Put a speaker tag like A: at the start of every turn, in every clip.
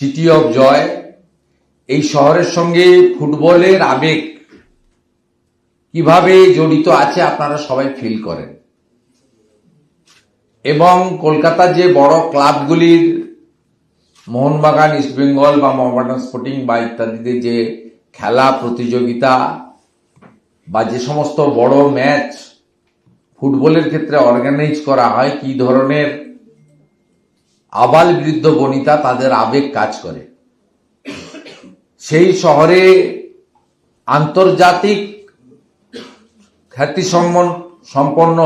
A: City of joy এই শহরের সঙ্গে ফুটবলের আবেগ কীভাবে জড়িত আছে আপনারা সবাই ফিল করেন। এবং কলকাতার যে বড় ক্লাবগুলির মোহনবাগান ইস্টবেঙ্গল বা মোহামেডান স্পোর্টিং বা ইত্যাদিতে যে খেলা, প্রতিযোগিতা বা যে সমস্ত বড় ম্যাচ ফুটবলের ক্ষেত্রে অর্গানাইজ করা হয়, কি ধরনের আবাল বৃদ্ধ বনিতা তাদের আবেগ কাজ করে। সেই শহরে আন্তর্জাতিক খ্যাতি সম্পন্ন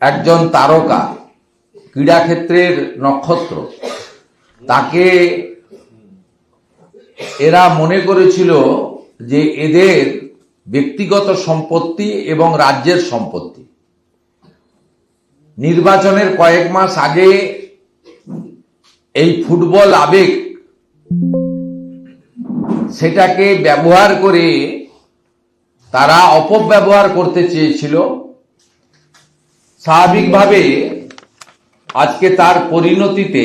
A: একজন তারকা, ক্রীড়াক্ষেত্রের নক্ষত্র। তাকে এরা মনে করেছিল যে এদের ব্যক্তিগত সম্পত্তি এবং রাজ্যের সম্পত্তি। নির্বাচনের কয়েক মাস আগে এই ফুটবল আবেগ, সেটাকে ব্যবহার করে তারা অপব্যবহার করতে চেয়েছিল। স্বাভাবিকভাবে আজকে তার পরিণতিতে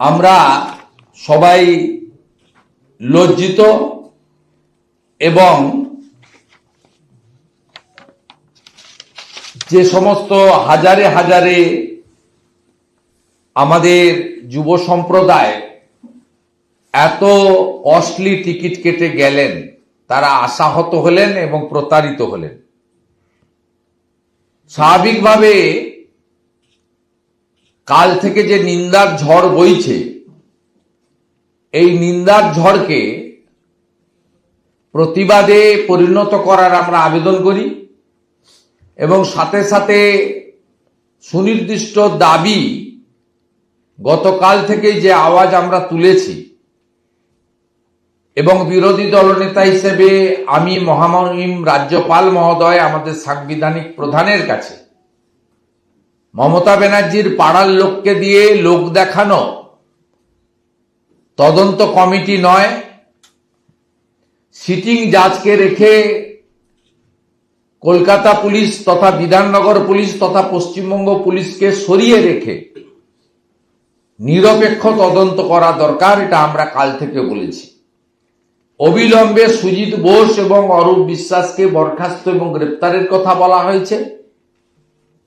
A: আমরা সবাই লজ্জিত এবং যে সমস্ত হাজারে হাজারে আমাদের যুব সম্প্রদায় এত কস্টলি টিকিট কেটে গেলেন, তারা আশাহত হলেন এবং প্রতারিত হলেন। স্বাভাবিকভাবে কাল থেকে যে নিন্দার ঝড় বইছে, এই নিন্দার ঝড়কে প্রতিবাদে পরিণত করার আমরা আবেদন করি এবং সাথে সাথে সুনির্দিষ্ট দাবি গতকাল থেকে যে আওয়াজ আমরা তুলেছি এবং বিরোধী দলনেতা হিসেবে আমি মহামহিম রাজ্যপাল মহোদয়, আমাদের সাংবিধানিক প্রধানের কাছে মমতা ব্যানার্জির পাড়ার লোককে দিয়ে লোক দেখানো তদন্ত কমিটি নয়, সিটিং জাজকে রেখে কলকাতা পুলিশ তথা বিধাননগর পুলিশ তথা পশ্চিমবঙ্গ পুলিশকে সরিয়ে রেখে নিরপেক্ষ তদন্ত করা দরকার, এটা আমরা কাল থেকে বলেছি। অবিলম্বে সুজিত বোস এবং অরূপ বিশ্বাসকে বরখাস্ত এবং গ্রেপ্তারের কথা বলা হয়েছে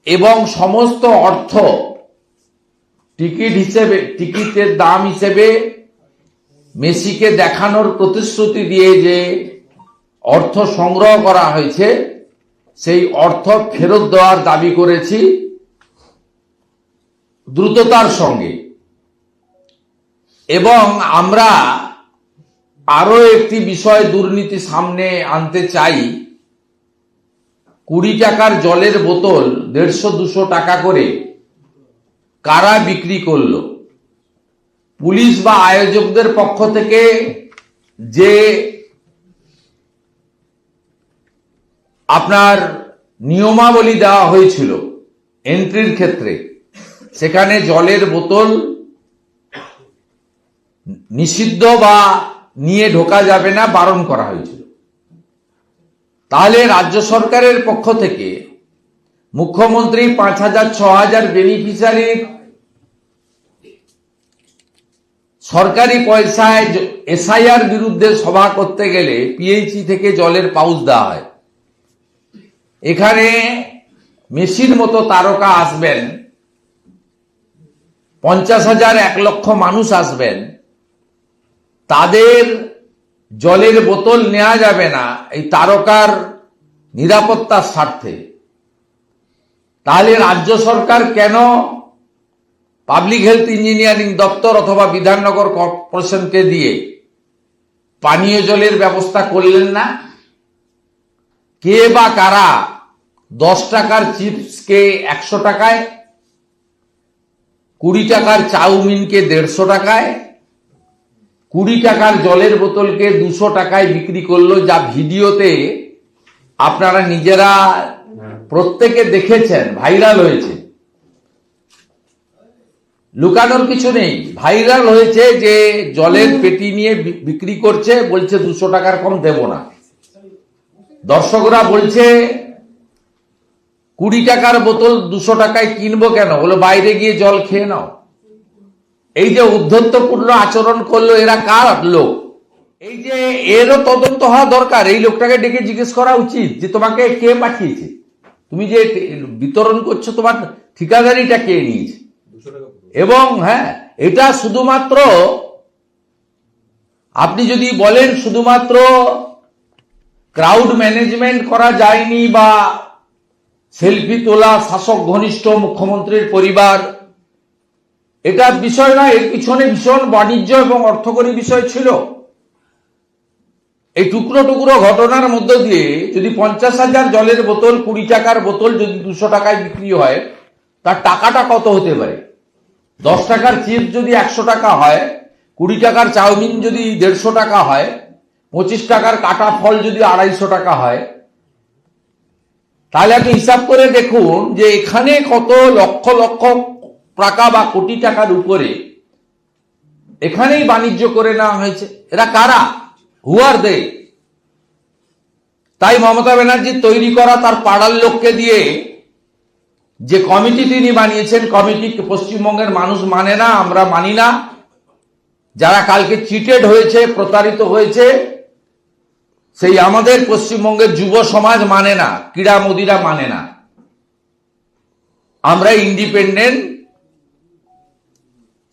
A: এবং সমস্ত অর্থ টিকিট হিসেবে, টিকিটের দাম হিসেবে মেসিকে দেখানোর প্রতিশ্রুতি দিয়ে যে অর্থ সংগ্রহ করা হয়েছে, সেই অর্থ ফেরত দেওয়ার দাবি করেছি দ্রুততার সঙ্গে। এবং আমরা আরও একটি বিষয় দুর্নীতি সামনে আনতে চাই। কুড়ি টাকার জলের বোতল দেড়শো দুশো টাকা করে কারা বিক্রি করল? পুলিশ বা আয়োজকদের পক্ষ থেকে যে আপনার নিয়মাবলী দেওয়া হয়েছিল এন্ট্রির ক্ষেত্রে, সেখানে জলের বোতল নিষিদ্ধ বা নিয়ে ঢোকা যাবে না, বারণ করা হয়েছিল। তাহলে রাজ্য সরকারের পক্ষ থেকে মুখ্যমন্ত্রী পাঁচ হাজার, ছ হাজার বেনিফিশিয়ারির সরকারি পয়সায় এসআইআর বিরুদ্ধে সভা করতে গেলে পিএইচি থেকে জলের পাউচ দেওয়া হয়। এখানে মেসির মতো তারকা আসবেন, পঞ্চাশ হাজার এক লক্ষ মানুষ আসবেন তাদের জলের বোতল নেওয়া যাবে না এই তারকার নিরাপত্তার স্বার্থে। তাহলে রাজ্য সরকার কেন পাবলিক হেলথ ইঞ্জিনিয়ারিং দপ্তর অথবা বিধাননগর কর্পোরেশনকে দিয়ে পানীয় জলের ব্যবস্থা করলেন না? কে বা কারা দশ টাকার চিপসকে একশো টাকায়, কুড়ি টাকার চাউমিনকে দেড়শো টাকায় কুড়ি টাকার জলের বোতলকে দুশো টাকায় বিক্রি করল যা ভিডিওতে আপনারা নিজেরা প্রত্যেকে দেখেছেন, ভাইরাল হয়েছে। লুকানোর কিছু নেই, ভাইরাল হয়েছে যে জলের পেটি নিয়ে বিক্রি করছে, বলছে দুশো টাকার কম দেব না। দর্শকরা বলছে, কুড়ি টাকার বোতল দুশো টাকায় কিনবো কেন? বলে, বাইরে গিয়ে জল খেয়ে নাও। এই যে উদ্ধত্তপূর্ণ আচরণ করল, এরা কার লোক? এই যে এরও তদন্ত হওয়া দরকার, এই লোকটাকে ডেকে জিজ্ঞেস করা উচিত যে তোমাকে কে পাঠিয়েছে? তুমি যে বিতরণ করছ, তোমার ঠিকাদারিটা কে নিয়েছে? এবং হ্যাঁ এটা শুধুমাত্র আপনি যদি বলেন শুধুমাত্র ক্রাউড ম্যানেজমেন্ট করা যায়নি বা সেলফি তোলা শাসক ঘনিষ্ঠ মুখ্যমন্ত্রীর পরিবার এটা বিষয় না, এর পিছনে ভীষণ বাণিজ্য এবং অর্থকরী বিষয় ছিল। এই টুকরো টুকরো ঘটনার মধ্য দিয়ে যদি পঞ্চাশ হাজার জলের বোতল, কুড়ি টাকার বোতল যদি দুশো টাকায় বিক্রি হয়, তার টাকাটা কত হতে পারে? দশ টাকার চিপস যদি একশো টাকা হয়, কুড়ি টাকার চাউমিন যদি দেড়শো টাকা হয়, পঁচিশ টাকার কাটা ফল যদি আড়াইশো টাকা হয়, তাহলে আপনি হিসাব করে দেখুন যে এখানে কত লক্ষ লক্ষ টাকা বা কোটি টাকার উপরে এখানেই বাণিজ্য করে নেওয়া হয়েছে। এরা কারা? হুয়ার দে তাই মমতা ব্যানার্জি তৈরি করা তার পাড়ার লোককে দিয়ে যে কমিটি তিনি বানিয়েছেন, কমিটি পশ্চিমবঙ্গের মানুষ মানে না, আমরা মানি না। যারা কালকে চিটেড হয়েছে, প্রতারিত হয়েছে, সেই আমাদের পশ্চিমবঙ্গের যুব সমাজ মানে না ক্রীড়া মোদিরা মানে না। আমরা ইন্ডিপেন্ডেন্ট